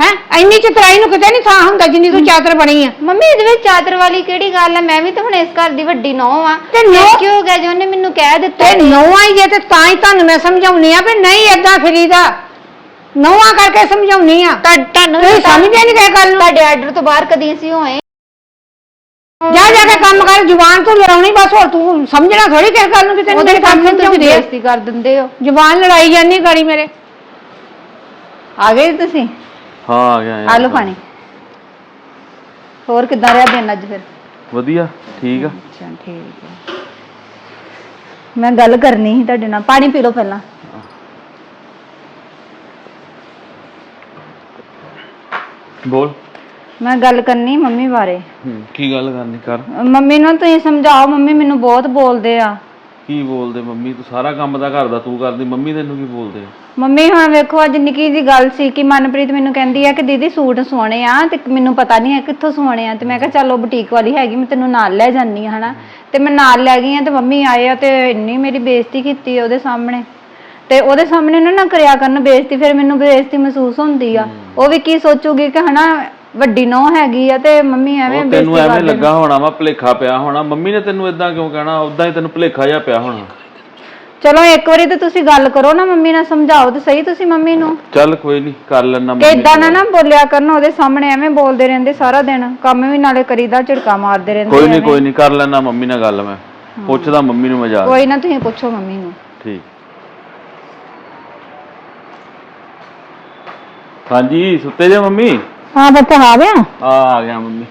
ਹੈ? ਇੰਨੀ ਚਤਰਾਈ ਨੂੰ ਕਿਤੇ ਨਹੀਂ ਥਾਂ ਹੁੰਦਾ ਜਿੰਨੀ ਤੂੰ ਚਾਦਰ ਬਣੀ ਆ। ਮੰਮੀ ਇਹਦੇ ਵਿੱਚ ਚਾਦਰ ਵਾਲੀ ਕਿਹੜੀ ਗੱਲ ਆ? ਮੈਂ ਵੀ ਤਾਂ ਹੁਣ ਇਸ ਘਰ ਦੀ ਵੱਡੀ ਨੌਂ ਆ। ਤੇ ਨਹੁੰ- ਕੀ ਹੋ ਗਿਆ ਜੋ ਉਹਨੇ ਮੈਨੂੰ ਕਹਿ ਦਿੱਤਾ ਤੇ ਨੌਵਾਂ ਹੀ ਜੇ ਤੇ ਤਾਂ ਹੀ ਤੁਹਾਨੂੰ ਮੈਂ ਸਮਝਾਉਣੀ ਆ ਵੀ ਨਹੀਂ ਏਦਾਂ ਫਰੀਦਾ ਨੌਵਾਂ ਕਰਕੇ ਸਮਝਾਉਣੀ ਆ। ਤੁਹਾ- ਤੁਹਾਨੂੰ ਤੁਸੀਂ ਸਮਝਦੇ ਨਹੀਂ ਕਿਸੇ ਗੱਲ ਨੂੰ। ਤੁਹਾਡੇ ਆਰਡਰ ਤੋਂ ਬਾਹਰ ਕਦੀ ਅਸੀਂ ਹੋਏ। ਜਾ ਜਾ ਕੇ ਕੰਮ ਕਰ ਜ਼ੁਬਾਨ ਤੋਂ ਲੜਾਉਣੀ ਬਸ ਹੋਰ ਤੂੰ ਸਮਝਣਾ ਥੋੜੀ ਕਿਸੇ ਗੱਲ ਨੂੰ ਕਿ ਤੈਨੂੰ ਉਹਦੇ ਕੰਮ ਸਾਹਮਣੇ ਤੁਸੀਂ ਸਮਝਾਉਂਦੇ ਬੇਇੱਜ਼ਤੀ ਕਰ ਦਿੰਦੇ ਹੋ। ਜ਼ੁਬਾਨ ਲੜਾਈ ਜਾਂਦੀ ਗਾੜੀ ਮੇਰੇ। ਆ ਗਏ ਤੁਸੀਂ? ਹਾਂ ਆ ਗਿਆ ਆ ਲਓ ਪਾਣੀ। ਹੋਰ ਕਿੱਦਾਂ ਰਿਹਾ ਦਿਨ ਅੱਜ ਫਿਰ? ਵਧੀਆ ਠੀਕ ਆ। ਅੱਛਾ ਠੀਕ ਹੈ ਮੈਂ ਗੱਲ ਕਰਨੀ ਸੀ ਤੁਹਾਡੇ ਨਾਲ। ਪਾਣੀ ਪੀ ਲਓ ਪਹਿਲਾਂ। ਬੋਲ। ਮੈਂ ਗੱਲ ਕਰਨੀ ਮੰਮੀ ਬਾਰੇ। ਹੂੰ, ਕੀ ਗੱਲ ਕਰਨੀ ਕਰ। ਮੰਮੀ ਨੂੰ ਤੁਸੀਂ ਸਮਝਾਓ। ਮੰਮੀ ਮੈਨੂੰ ਬਹੁਤ ਬੋਲਦੇ ਆ। ਕੀ ਬੋਲਦੇ ਮੰਮੀ? ਤੂੰ ਸਾਰਾ ਕੰਮ ਦਾ ਘਰ ਦਾ ਤੂੰ ਕਰਦੀ ਮੰਮੀ ਤੈਨੂੰ ਕੀ ਬੋਲਦੇ? ਮੰਮੀ ਹੁਣ ਵੇਖੋ ਅੱਜ ਨਿੱਕੀ ਜੀ ਗੱਲ ਸੀ ਕਿ ਮਨਪ੍ਰੀਤ ਮੈਨੂੰ ਕਹਿੰਦੀ ਆ ਕਿ ਦੀਦੀ ਸੂਟ ਸੋਹਣੇ ਆ ਤੇ ਮੈਨੂੰ ਪਤਾ ਨਹੀਂ ਹੈ ਕਿੱਥੋਂ ਸੋਹਣੇ ਆ ਤੇ ਮੈਂ ਕਿਹਾ ਚਲੋ ਬੁਟੀਕ ਵਾਲੀ ਹੈਗੀ ਮੈਂ ਤੈਨੂੰ ਨਾਲ ਲੈ ਜਾਨੀ ਆ ਹਨਾ? ਤੇ ਮੈਂ ਨਾਲ ਲੈ ਗਈ ਆ ਤੇ ਮੰਮੀ ਆਏ ਆ ਤੇ ਇੰਨੀ ਮੇਰੀ ਬੇਇੱਜ਼ਤੀ ਕੀਤੀ ਉਹਦੇ ਸਾਹਮਣੇ। ਤੇ ਉਹਦੇ ਸਾਹਮਣੇ ਨਾ ਨਾ ਕਰਿਆ ਕਰਨ ਬੇਇੱਜ਼ਤੀ ਫਿਰ ਮੈਨੂੰ ਬੇਇੱਜ਼ਤੀ ਮਹਿਸੂਸ ਹੁੰਦੀ ਆ। ਉਹ ਵੀ ਕੀ ਸੋਚੂਗੀ ਕਿ ਹਨਾ ਵੱਡੀ ਨੌ ਹੈਗੀ ਆ ਤੇ ਮੰਮੀ ਐਵੇਂ ਉਹ ਬੇਇੱਜ਼ਤੀ ਤੈਨੂੰ ਐਵੇਂ। ਲੱਗਾ ਹੋਣਾ ਵਾ ਭਲੇਖਾ ਪਿਆ ਹੋਣਾ। ਮੰਮੀ ਨੇ ਤੈਨੂੰ ਇਦਾਂ ਕਿਉਂ ਕਹਿਣਾ? ਉਦਾਂ ਹੀ ਤੈਨੂੰ ਭਲੇਖਾ ਜਿਹਾ ਪਿਆ ਹੋਣਾ। ਚਲੋ ਇੱਕ ਵਾਰੀ ਤੇ ਤੁਸੀਂ ਗੱਲ ਕਰੋ ਨਾ ਮੰਮੀ ਨਾਲ ਸਮਝਾਓ ਤੇ ਸਹੀ ਤੁਸੀਂ ਮੰਮੀ ਨੂੰ। ਚੱਲ ਕੋਈ ਨਹੀਂ ਕਰ ਲੈਣਾ ਕਿ ਇਦਾਂ ਨਾ ਨਾ ਬੋਲਿਆ ਕਰਨ ਉਹਦੇ ਸਾਹਮਣੇ ਐਵੇਂ ਬੋਲਦੇ ਰਹਿੰਦੇ ਸਾਰਾ ਦਿਨ। ਕੰਮ ਵੀ ਨਾਲੇ ਕਰੀਦਾ ਝਿੜਕਾ ਮਾਰਦੇ ਰਹਿੰਦੇ ਕੋਈ ਨਹੀਂ। ਕੋਈ ਨਹੀਂ ਕਰ ਲੈਣਾ ਮੰਮੀ ਨਾਲ ਗੱਲ ਮੈਂ। ਪੁੱਛਦਾ ਮੰਮੀ ਨੂੰ ਮਜ਼ਾਕ। ਕੋਈ ਨਾ ਤੁਸੀਂ ਪੁੱਛੋ ਮੰਮੀ ਨੂੰ। ਠੀਕ। ਹਾਂਜੀ ਸੁੱਤੇ ਜੇ ਮੰਮੀ? ਹਾਂ ਬੱਚਾ ਆ ਗਿਆ? ਆ ਆ ਗਿਆ ਮੰਮੀ।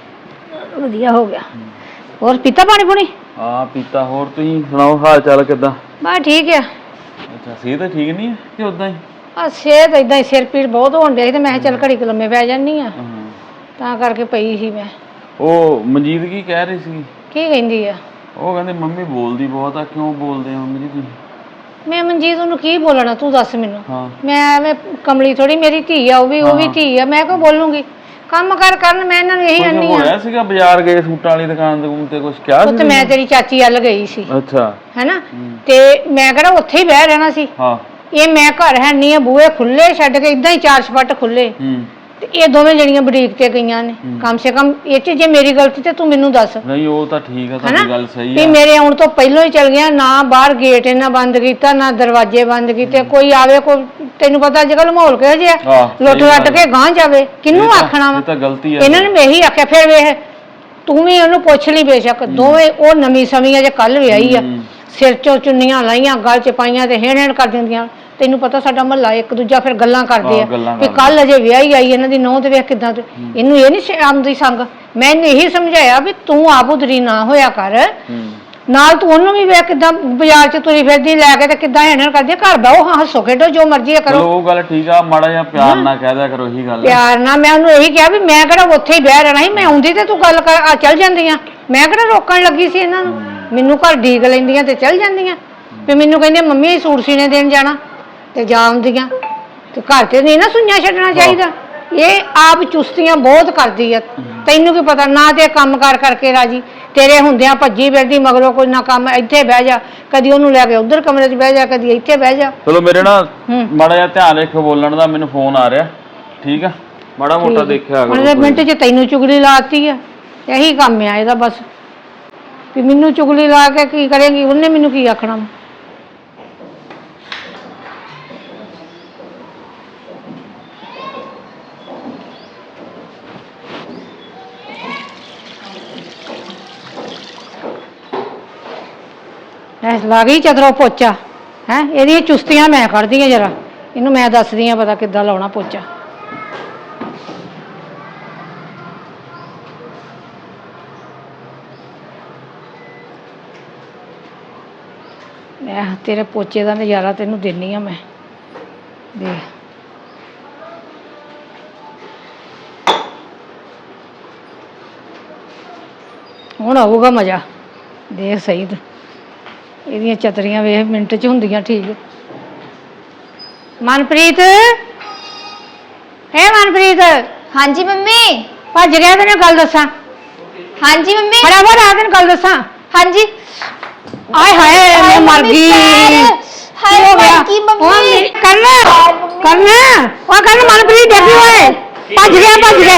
ਵਧੀਆ ਹੋ ਗਿਆ। ਹੋਰ ਪੀਤਾ ਪਾਣੀ ਪੁਣੀ? ਆ ਪੀਤਾ। ਹੋਰ ਤੁਸੀਂ ਸੁਣਾਓ ਹਾਲ ਚਾਲ ਕਿਦਾਂ? ਬਸ ਠੀਕ ਆ। ਅੱਛਾ ਸਿਹਤ ਠੀਕ ਨਹੀਂ ਹੈ ਕਿ ਉਦਾਂ ਹੀ? ਆ ਸਿਹਤ ਇਦਾਂ ਹੀ ਸਿਰ ਪੀੜ ਬਹੁਤ ਹੋਣ ਡਿਆ ਸੀ ਤੇ ਮੈਂ ਕਿਹਾ ਚੱਲ ਘੜੀ ਕੁ ਲੰਮੇ ਪੈ ਜਾਨੀ ਆ। ਹਾਂ। ਤਾਂ ਕਰਕੇ ਪਈ ਸੀ ਮੈਂ। ਉਹ ਮਨਜੀਤ ਕੀ ਕਹਿ ਰਹੀ ਸੀ? ਕੀ ਕਹਿੰਦੀ ਆ? ਉਹ ਕਹਿੰਦੇ ਮੰਮੀ ਬੋਲਦੀ ਬਹੁਤ ਆ ਕਿਉਂ ਬੋਲਦੇ ਹੋ ਮੰਮੀ ਜੀ ਤੁਸੀਂ? ਮੈਂ ਮਨਜੀਤ ਉਹਨੂੰ ਕੀ ਬੋਲਣਾ ਤੂੰ ਦੱਸ ਮੈਨੂੰ। ਹਾਂ। ਮੈਂ ਐਵੇਂ ਕਮਲੀ ਥੋੜੀ ਮੇਰੀ ਧੀ ਆ ਉਹ ਵੀ ਉਹ ਵੀ ਧੀ ਆ ਮੈਂ ਕਿਉਂ ਬੋਲੂੰਗੀ? ਕੰਮ ਕਰ ਕਰਨ ਮੈਂ ਇਹਨਾਂ ਨੂੰ ਇਹੀ ਕੁਝ ਕਹਿੰਦੀ ਆ ਹੋਇਆ ਸੀਗਾ ਬਾਜ਼ਾਰ ਗਏ ਸੂਟਾਂ ਵਾਲੀ ਦੁਕਾਨ ਦੇ ਤੇ ਕੁਝ ਕਿਹਾ ਪੁੱਤ ਸੀ ਮੈਂ ਤੇਰੀ ਚਾਚੀ ਵੱਲ ਗਈ ਸੀ। ਅੱਛਾ। ਹੈਨਾ? ਤੇ ਮੈਂ ਕਿਹੜਾ ਉੱਥੇ ਹੀ ਬਹਿ ਰਹਿਣਾ ਸੀ। ਹਾਂ। ਇਹ ਮੈਂ ਘਰ ਹੈ ਨਹੀਂ ਆ ਬੂਹੇ ਖੁੱਲੇ ਛੱਡ ਕੇ ਇਦਾਂ ਹੀ ਚਾਰ ਛਪੱਟ ਖੁੱਲੇ ਹੂੰ। ਤੇ ਇਹ ਦੋਵੇਂ ਜਣੀਆਂ ਬੁਟੀਕ ਤੇ ਗਈਆਂ ਨੇ। ਕਮ ਸੇ ਕਮ ਇਹ ਚ ਜੇ ਮੇਰੀ ਗਲਤੀ ਤੇ ਤੂੰ ਮੈਨੂੰ ਦੱਸ। ਨਹੀਂ ਉਹ ਤਾਂ ਠੀਕ ਆ ਤੁਹਾਡੀ ਗੱਲ ਸਹੀ ਵੀ ਆ। ਮੇਰੇ ਆਉਣ ਤੋਂ ਪਹਿਲਾਂ ਹੀ ਚਲ ਗਿਆ ਨਾ ਬਾਹਰ ਗੇਟ ਇਹਨਾਂ ਬੰਦ ਕੀਤਾ ਨਾ ਦਰਵਾਜ਼ੇ ਬੰਦ ਕੀਤੇ। ਕੋਈ ਆਵੇ ਕੋਈ ਤੈਨੂੰ ਪਤਾ ਅੱਜ ਕੱਲ ਮਾਹੌਲ ਕਿਹੋ ਜਿਹਾ? ਆਹ, ਸਹੀ ਲੁੱਟ ਲੱਟ ਗੱਲ ਕੇ ਗਾਂ ਜਾਵੇ। ਕਿਹਨੂੰ ਇਹ ਤਾਂ- ਆਖਣਾ ਵਾ? ਇਹ ਤਾਂ ਗਲਤੀ ਆ। ਇਹਨਾਂ ਨੇ ਇਹੀ ਆਖਿਆ ਫਿਰ ਵੇਖ ਤੂੰ ਵੀ ਉਹਨੂੰ ਪੁੱਛ ਲਈ ਬੇਸ਼ੱਕ। ਦੋਵੇਂ ਉਹ ਨਵੀਂ ਸਮੀ ਆ ਜੇ ਕੱਲ ਵਿਆਹੀ ਆ। ਹੂੰ। ਸਿਰ ਚੋਂ ਚੁੰਨੀਆਂ ਲਾਈਆਂ ਗਲ ਚ ਪਾਈਆਂ ਤੇ ਹੇਣ ਹੇਣ ਕਰ ਦਿੰਦੀਆਂ। ਤੈਨੂੰ ਪਤਾ ਸਾਡਾ ਮਹੱਲਾ ਇੱਕ ਦੂਜਾ ਫਿਰ ਗੱਲਾਂ ਕਰਦੇ ਆ ਗੱਲਾਂ ਵੀ। ਕੱਲ ਅਜੇ ਵਿਆਹੀ ਆਈ ਇਹਨਾਂ ਦੀ ਨੌਂ ਤੇ ਵੇਖ ਕਿਦਾਂ ਇਹਨੂੰ ਇਹ ਨਹੀਂ ਆਉਂਦੀ ਸੰਗ। ਮੈਂ ਇਹਨੂੰ ਇਹੀ ਸਮਝਾਇਆ ਵੀ ਤੂੰ ਆਪ ਉਧਰੀ ਨਾ ਹੋਇਆ ਕਰ। ਨਾਲ ਤੂੰ ਉਹਨੂੰ ਵੀ ਵੇਖ ਕਿਦਾਂ ਬਾਜ਼ਾਰ ਚ ਤੁਰੀ ਫਿਰਦੀ ਲੈ ਕੇ ਤੇ ਕਿਦਾਂ ਹੈਣਨ ਕਰਦੀ ਆ, ਘਰ ਬਾਹੋ ਹਾਂ ਹੱਸੋ ਖੇਡੋ ਜੋ ਮਰਜ਼ੀ ਆ ਕਰੋ। ਚਲੋ ਉਹ ਗੱਲ ਠੀਕ ਆ ਮਾੜਾ ਜਿਹਾ ਪਿਆਰ ਨਾਲ ਕਹਿ ਦਿਆ ਕਰੋ ਇਹੀ ਗੱਲ ਆ। ਪਿਆਰ ਨਾਲ ਮੈਂ ਉਹਨੂੰ ਇਹੀ ਕਿਹਾ ਵੀ ਮੈਂ ਕਿਹੜਾ ਉੱਥੇ ਹੀ ਬਹਿ ਰਹਿਣਾ ਸੀ ਮੈਂ ਆਉਂਦੀ ਤੇ ਤੂੰ ਗੱਲ ਕਰ ਆ ਚੱਲ ਜਾਂਦੀਆਂ। ਮੈਂ ਕਿਹੜਾ ਰੋਕਣ ਲੱਗੀ ਸੀ ਇਹਨਾਂ ਨੂੰ? ਮੈਨੂੰ ਘਰ ਢੀਕ ਲੈਂਦੀਆਂ ਤੇ ਚੱਲ ਜਾਂਦੀਆਂ। ਵੀ ਮੈਨੂੰ ਕਹਿੰਦੇ ਮੰਮੀ ਇਹ ਸੂਟ ਸੀਨੇ ਦੇਣ ਜਾਣਾ। ਤੇ ਜਾ ਆਉਂਦੀਆਂ। ਤੇ ਘਰ ਤੇ ਨਹੀਂ ਨਾ ਸੁਣਿਆ ਛੱਡਣਾ ਚਾਹੀਦਾ। ਇਹ ਆਪ ਚੁਸਤੀਆਂ ਬਹੁਤ ਕਰਦੀ ਆ। ਤੈਨੂੰ ਕੀ ਪਤਾ ਨਾ ਤੇ ਕੰਮ ਕਾਰ ਕਰਕੇ ਰਾਜੀ। ਤੇਰੇ ਹੁੰਦਿਆਂ ਭੱਜੀ ਫਿਰਦੀ ਮਗਰੋਂ ਕੋਈ ਨਾ ਕੰਮ ਇੱਥੇ ਬਹਿ ਜਾ। ਕਦੀ ਉਹਨੂੰ ਲੈ ਕੇ ਉਧਰ ਕਮਰੇ 'ਚ ਬਹਿ ਜਾ ਕਦੀ ਇੱਥੇ ਬਹਿ ਜਾ। ਚਲੋ ਮੇਰੇ ਨਾਲ। ਮਾੜਾ ਜਿਹਾ ਧਿਆਨ ਰੱਖੋ ਬੋਲਣ ਦਾ ਮੈਨੂੰ ਫੋਨ ਆ ਰਿਹਾ। ਠੀਕ ਆ? ਮਾੜਾ ਮੋਟਾ ਦੇਖਿਆ ਕਰੋ ਇਹਦੇ ਮਿੰਟ 'ਚ ਤੈਨੂੰ ਚੁਗਲੀ ਲਾਤੀ ਆ। ਇਹੀ ਕੰਮ ਆ ਇਹਦਾ ਬਸ। ਵੀ ਮੈਨੂੰ ਚੁਗਲੀ ਲਾ ਕੇ ਕੀ ਕਰੇਗੀ? ਉਹਨੇ ਮੈਨੂੰ ਕੀ ਆਖਣਾ? ਲਾ ਗਈ ਚਦਰੋਂ ਪੋਚਾ? ਹੈ? ਇਹਦੀਆਂ ਚੁਸਤੀਆਂ ਮੈਂ ਕੱਢਦੀ ਆ ਜਰਾ। ਇਹਨੂੰ ਮੈਂ ਦੱਸਦੀ ਆ ਪਤਾ ਕਿੱਦਾਂ ਲਾਉਣਾ ਪੋਚਾ। ਮੈਂ ਤੇਰੇ ਪੋਚੇ ਦਾ ਨਜ਼ਾਰਾ ਤੈਨੂੰ ਦਿੰਨੀ ਆ ਮੈਂ। ਦੇਖ। ਹੁਣ ਆਊਗਾ ਮਜ਼ਾ। ਦੇਖ ਸਹੀ ਇਹਦੀਆਂ ਚਤਰੀਆਂ ਵੇਖ ਮਿੰਟ ਚ ਹੁੰਦੀਆਂ ਠੀਕ। ਮਨਪ੍ਰੀਤ? ਹੈ ਮਨਪ੍ਰੀਤ। ਹਾਂਜੀ ਮੰਮੀ। ਭੱਜ ਗਿਆ ਤੈਨੂੰ ਗੱਲ ਦੱਸਾਂ? ਹਾਂਜੀ ਮੰਮੀ। ਫਟਾਫਟ ਆ ਤੈਨੂੰ ਗੱਲ ਦੱਸਾਂ? ਹਾਂਜੀ। ਆਏ ਹਾਏ ਮੈਂ ਮਰ ਗਈ। ਹਾਏ, ਕੀ ਹੋ ਗਿਆ? ਗਈ ਮੰਮੀ। ਕਰਨ? ਕਰਨ? ਉਹ ਕਰਨ ਮਨਪ੍ਰੀਤ ਦੇਖੀ ਓਏ। ਭੱਜ ਗਿਆ ਭੱਜ ਗਿਆ?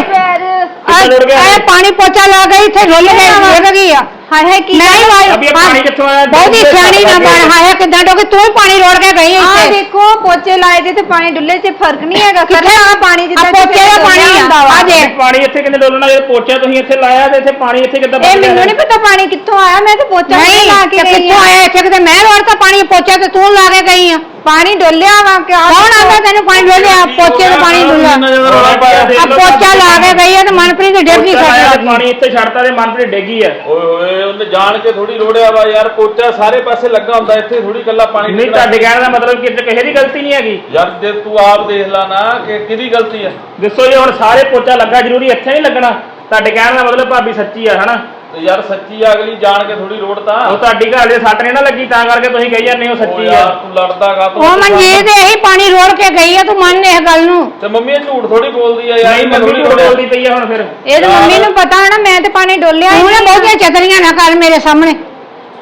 ਇਹ ਪਾਣੀ ਪੋਚਾ ਲਾ ਗਈ ਇੱਥੇ ਰੁੱਲ ਗਈ ਰੁੱਲ ਗਈ ਆ। ਹਾਏ ਹਾਏ ਕੀ ਨਹੀਂ ਵਾਈ ਅਭੀ ਇਹ ਪਾਣੀ ਕਿੱਥੋਂ ਆਇਆ? ਬਹੁਤੀ ਸਿਆਣੀ ਨਾ ਬਣ। ਹਾਇਆ ਕਿਦਾਂ ਡੋਕੇ ਤੂੰ ਹੀ ਪਾਣੀ ਰੋੜ ਕੇ ਗਈ ਆ ਇੱਥੇ। ਦੇਖੋ ਪੋਚੇ ਲਾਏ ਜੇ ਤੇ ਪਾਣੀ ਡੁੱਲੇ ਚ ਫ਼ਰਕ ਨਹੀਂ ਹੈਗਾ। ਕਿੱਥੇ? ਆ ਪਾਣੀ ਜਿੱਦਾਂ ਆ ਪੋਚੇ ਦਾ ਪਾਣੀ ਆ ਆ ਦੇ ਪਾਣੀ ਇੱਥੇ ਕਿੰਨੇ ਡੋਲਣਾ? ਜੇ ਪੋਚਾ ਤੁਸੀਂ ਇੱਥੇ ਲਾਇਆ ਤੇ ਇੱਥੇ ਪਾਣੀ ਇੱਥੇ ਕਿੱਦਾਂ ਇਹ ਮੈਨੂੰ ਨਹੀਂ ਪਤਾ ਪਾਣੀ ਕਿੱਥੋਂ ਆਇਆ ਮੈਂ ਤੇ ਪੋਚਾ ਨਹੀਂ ਲਾ ਕੇ ਤੇ ਗਈ ਕਿੱਥੋਂ ਆ? ਆਇਆ? ਇੱਥੇ ਕਿਤੇ ਮੈਂ ਰੋੜਤਾ ਪਾਣੀ ਪੋਚਾ ਤੇ ਤੂੰ ਲਾ ਕੇ ਗਈ ਆ। ਪਾਣੀ ਡੋਲਿਆ ਵਾ ਕਿ ਆ ਕੌਣ ਆਂਦਾ ਤੈਨੂੰ ਪਾਣੀ ਡੋਲਿਆ? ਪੋਚੇ ਤੇ ਪਾਣੀ ਡੁੱਲਾ ਰੌਲਾ ਪਾਇਆ ਆ ਪੋਚਾ ਲਾ ਕੇ ਗਈ ਆ ਤੇ ਮਨਪ੍ਰੀਤ ਡਿੱਗ ਗਈ ਪੋਚਾ ਲਾਇਆ ਤੇ ਸਾਡੇ ਪਾਣੀ ਇੱਥੇ ਛੱਡਤਾ ਤੇ ਮਨਪ੍ਰੀਤ ਡੇਗੀ ਆ। ਓਏ ਹੋਏ ਉਹਨੇ ਜਾਣ ਕੇ ਥੋੜੀ ਰੋੜਿਆ ਵਾ ਯਾਰ ਪੋਚਾ ਸਾਰੇ ਪਾਸੇ ਲੱਗਾ ਹੁੰਦਾ ਇੱਥੇ ਥੋੜੀ ਕੱਲਾ ਪਾਣੀ ਨਹੀਂ। ਤੁਹਾਡੇ ਕਹਿਣ ਦਾ ਮਤਲਬ ਕਿ ਇੱਥੇ ਕਿਸੇ ਦੀ ਗਲਤੀ ਨਹੀਂ ਹੈਗੀ। ਯਾਰ ਜੇ ਤੂੰ ਆਪ ਦੇਖ ਲਾ ਨਾ ਕਿ ਕਿਹਦੀ ਗਲਤੀ ਆ। ਦੱਸੋ ਜੇ ਹੁਣ ਸਾਰੇ ਪੋਚਾ ਲੱਗਾ ਜ਼ਰੂਰੀ ਇੱਥੇ ਨਹੀਂ ਲੱਗਣਾ। ਤੁਹਾਡੇ ਕਹਿਣ ਦਾ ਮਤਲਬ ਭਾਬੀ ਸੱਚੀ ਆ ਹਨਾ? ਤੇ ਯਾਰ ਸੱਚੀ ਆ ਅਗਲੀ ਜਾਣ ਕੇ ਥੋੜੀ ਰੋੜਤਾ ਉਹ ਤੁਹਾਡੀ ਘਰ ਦੇ ਸੱਟ ਨੇ ਨਾ ਲੱਗੀ ਤਾਂ ਕਰਕੇ ਤੁਸੀਂ ਕਹੀ ਜਾਂਦੇ ਹੋ ਸੱਚੀ ਯਾਰ ਆ। ਤੂੰ ਲੜਦਾਗਾ ਤੂੰ ਉਹ ਮਨਜੀਤ ਇਹੀ ਪਾਣੀ ਰੋੜ ਕੇ ਗਈ ਆ ਤੂੰ ਮੰਨ ਇਸ ਗੱਲ ਨੂੰ। ਤੇ ਮੰਮੀ ਇਹ ਝੂਠ ਥੋੜੀ ਬੋਲਦੀ ਆ ਯਾਰ ਨਹੀਂ ਮੰਮੀ ਝੂਠ। ਬੋਲਦੀ ਪਈ ਆ ਹੁਣ ਫਿਰ। ਇਹ ਤਾਂ ਮੰਮੀ ਨੂੰ ਪਤਾ ਹੈ ਨਾ ਮੈਂ ਤੇ ਪਾਣੀ ਡੋਲਿਆ ਹੀ ਤੂੰ ਨਾ ਨਹੀਂ। ਬਹੁਤੀਆਂ ਚਤਰੀਆਂ ਨਾ ਕਰ ਮੇਰੇ ਸਾਹਮਣੇ।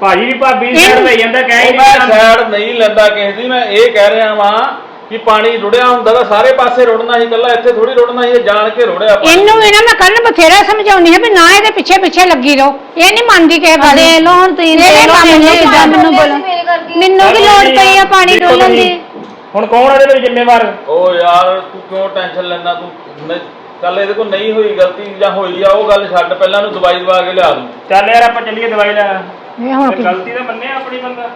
ਭਾਜੀ ਵੀ ਭਾਬੀ ਇਹ- ਸਾਈਡ ਲਈ ਜਾਂਦਾ ਕਹਿ ਮੈਂ ਨਹੀਂ ਰਿਹਾ। ਸਾਈਡ ਨਹੀਂ ਲੈਂਦਾ ਕਿਸੇ ਦੀ ਮੈਂ ਇਹ ਕਹਿ ਰਿਹਾ ਵਾਂ ਕਿ ਪਾਣੀ ਰੁੜਿਆ ਹੁੰਦਾ ਤਾਂ ਸਾਰੇ ਪਾਸੇ ਰੁੜਨਾ ਸੀ ਕੱਲਾ ਇੱਥੇ ਥੋੜੀ ਰੁੜਨਾ ਸੀ ਇਹ ਜਾਣ ਕੇ ਰੁੜਿਆ ਪਾਣੀ। ਇਹਨੂੰ ਵੀ ਨਾ ਮੈਂ ਕੱਲ ਬਥੇਰਾ ਸਮਝਾਉਣੀ ਹੈ ਵੀ ਨਾ ਇਹਦੇ ਪਿੱਛੇ ਪਿੱਛੇ ਲੱਗੀ ਰਹੋ। ਇਹ ਨਹੀਂ ਮੰਨਦੀ ਕਿਸੇ ਗੱਲ ਦੇ ਲੋ ਹੁਣ ਤੁਸੀਂ ਦੇ ਲੋ ਮੈਨੂੰ ਨਹੀਂ ਕਿੱਦਾਂ ਮੈਨੂੰ ਬੋਲੋ। ਕੀ ਲੋੜ ਪਈ ਆ ਪਾਣੀ ਦੇਖੋ ਡੋਲਣ ਤੁਸੀਂ, ਦੀ। ਹੁਣ ਕੌਣ ਇਹਦੇ ਵਿੱਚ ਜ਼ਿੰਮੇਵਾਰ? ਉਹ ਯਾਰ ਤੂੰ ਕਿਉਂ ਟੈਨਸ਼ਨ ਲੈਣਾ ਤੂੰ ਮੈਂ- ਚੱਲ ਇਹਦੇ ਕੋਲ ਨਹੀਂ ਹੋਈ ਗਲਤੀ ਜਾਂ ਹੋਈ ਆ ਉਹ ਗੱਲ ਛੱਡ ਪਹਿਲਾਂ ਨੂੰ ਦਵਾਈ ਦਵਾ ਕੇ ਲਿਆ ਦੂੰ। ਚੱਲ ਯਾਰ ਆਪਾਂ ਚੱਲੀਏ ਦਵਾਈ ਲੈਣ। ਇਹ ਹੁਣ ਤੇ ਗਲਤੀ ਤਾਂ ਮੰਨੇ ਆਪਣੀ ਬੰਦਾ।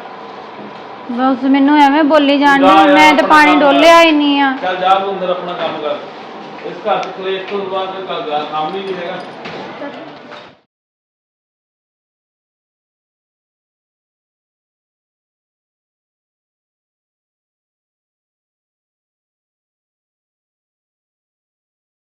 ਬਸ ਮੈਨੂੰ ਐਵੇਂ ਬੋਲੀ ਜਾਣ ਜਾ ਯਾਰ, ਮੈਂ ਤੇ ਆਪਣਾ ਪਾਣੀ ਕੰਮ ਡੋਲਿਆ ਹੀ ਨਹੀਂ ਆ। ਚੱਲ ਜਾ ਤੂੰ ਅੰਦਰ ਆਪਣਾ ਕੰਮ ਕਰ। ਇਸ ਘਰ ਚ ਕਲੇਸ਼ ਤੋਂ ਬਾਅਦ ਕੋਈ ਕੰਮ ਹੀ ਨਹੀਂ ਹੈਗਾ।